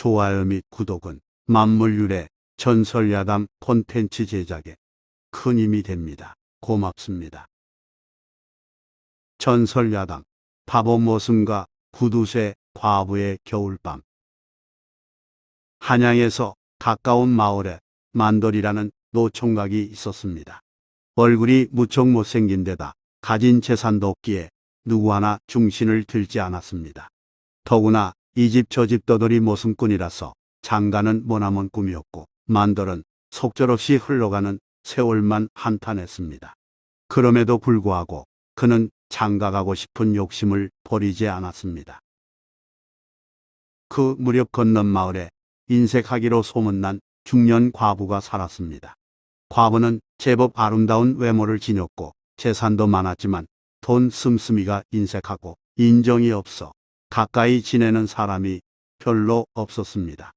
좋아요 및 구독은 만물 유래 전설 야담 콘텐츠 제작에 큰 힘이 됩니다. 고맙습니다. 전설 야담 바보 모슴과 구두쇠 과부의 겨울밤 한양에서 가까운 마을에 만돌이라는 노총각이 있었습니다. 얼굴이 무척 못생긴 데다 가진 재산도 없기에 누구 하나 중신을 들지 않았습니다. 더구나 이 집 저 집 떠돌이 모순꾼이라서 장가는 머나먼 꿈이었고 만돌은 속절없이 흘러가는 세월만 한탄했습니다. 그럼에도 불구하고 그는 장가가고 싶은 욕심을 버리지 않았습니다. 그 무렵 건넌 마을에 인색하기로 소문난 중년 과부가 살았습니다. 과부는 제법 아름다운 외모를 지녔고 재산도 많았지만 돈 씀씀이가 인색하고 인정이 없어 가까이 지내는 사람이 별로 없었습니다.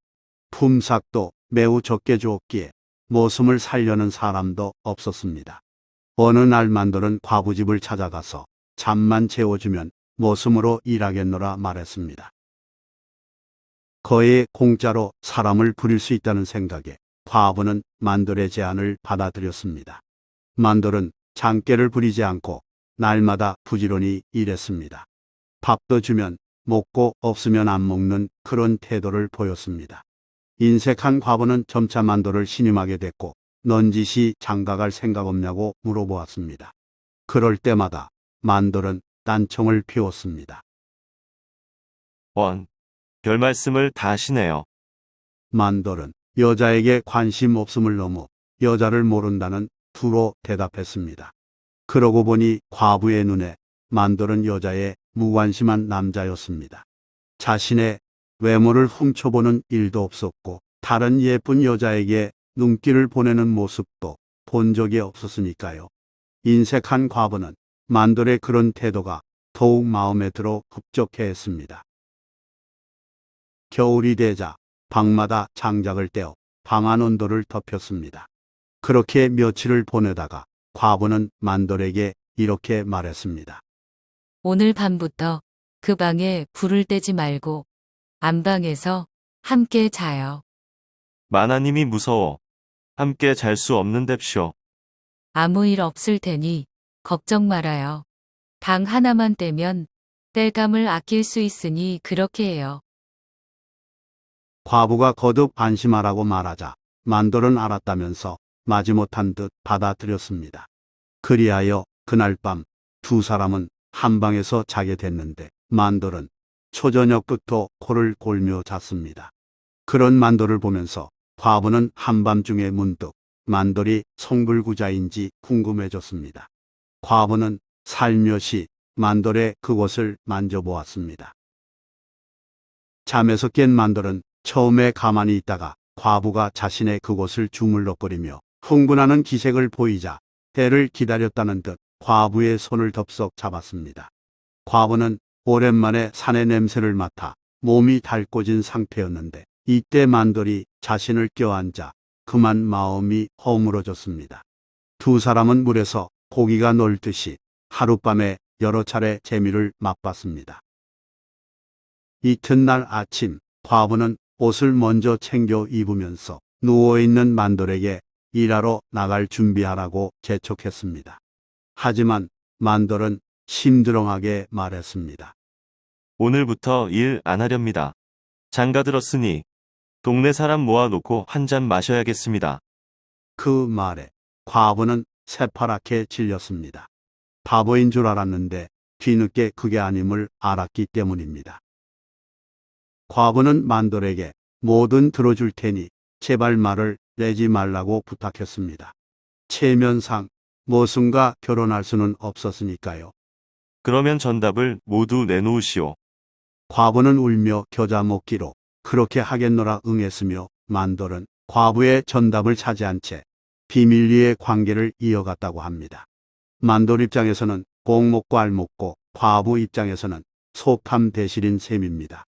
품삯도 매우 적게 주었기에 모습을 살려는 사람도 없었습니다. 어느 날 만돌은 과부집을 찾아가서 잠만 재워주면 모습으로 일하겠노라 말했습니다. 거의 공짜로 사람을 부릴 수 있다는 생각에 과부는 만돌의 제안을 받아들였습니다. 만돌은 장깨를 부리지 않고 날마다 부지런히 일했습니다. 밥도 주면 먹고 없으면 안 먹는 그런 태도를 보였습니다. 인색한 과부는 점차 만돌을 신임하게 됐고 넌지시 장가갈 생각 없냐고 물어보았습니다. 그럴 때마다 만돌은 딴청을 피웠습니다. 원. 별 말씀을 다 하시네요. 만돌은 여자에게 관심 없음을 넘어 여자를 모른다는 투로 대답했습니다. 그러고 보니 과부의 눈에 만돌은 여자의 무관심한 남자였습니다. 자신의 외모를 훔쳐보는 일도 없었고 다른 예쁜 여자에게 눈길을 보내는 모습도 본 적이 없었으니까요. 인색한 과부는 만돌의 그런 태도가 더욱 마음에 들어 흡족해 했습니다. 겨울이 되자 방마다 장작을 떼어 방안 온도를 덮였습니다. 그렇게 며칠을 보내다가 과부는 만돌에게 이렇게 말했습니다. 오늘 밤부터 그 방에 불을 떼지 말고 안방에서 함께 자요. 마나님이 무서워. 함께 잘 수 없는 뎁쇼. 아무 일 없을 테니 걱정 말아요. 방 하나만 떼면 뗄감을 아낄 수 있으니 그렇게 해요. 과부가 거듭 안심하라고 말하자 만돌은 알았다면서 마지못한 듯 받아들였습니다. 그리하여 그날 밤 두 사람은 한 방에서 자게 됐는데 만돌은 초저녁부터 코를 골며 잤습니다. 그런 만돌을 보면서 과부는 한밤중에 문득 만돌이 성불구자인지 궁금해졌습니다. 과부는 살며시 만돌의 그곳을 만져보았습니다. 잠에서 깬 만돌은 처음에 가만히 있다가 과부가 자신의 그곳을 주물럭거리며 흥분하는 기색을 보이자 해를 기다렸다는 듯 과부의 손을 덥석 잡았습니다. 과부는 오랜만에 산의 냄새를 맡아 몸이 달궈진 상태였는데 이때 만돌이 자신을 껴안자 그만 마음이 허물어졌습니다. 두 사람은 물에서 고기가 놀듯이 하룻밤에 여러 차례 재미를 맛봤습니다. 이튿날 아침 과부는 옷을 먼저 챙겨 입으면서 누워있는 만돌에게 일하러 나갈 준비하라고 재촉했습니다. 하지만 만돌은 심드렁하게 말했습니다. 오늘부터 일 안 하렵니다. 장가 들었으니 동네 사람 모아놓고 한 잔 마셔야겠습니다. 그 말에 과부는 새파랗게 질렸습니다. 바보인 줄 알았는데 뒤늦게 그게 아님을 알았기 때문입니다. 과부는 만돌에게 뭐든 들어줄 테니 제발 말을 내지 말라고 부탁했습니다. 체면상 모순과 결혼할 수는 없었으니까요. 그러면 전답을 모두 내놓으시오. 과부는 울며 겨자 먹기로 그렇게 하겠노라 응했으며 만돌은 과부의 전답을 차지한 채 비밀리에 관계를 이어갔다고 합니다. 만돌 입장에서는 꼭 먹고 알 먹고 과부 입장에서는 속탐 대실인 셈입니다.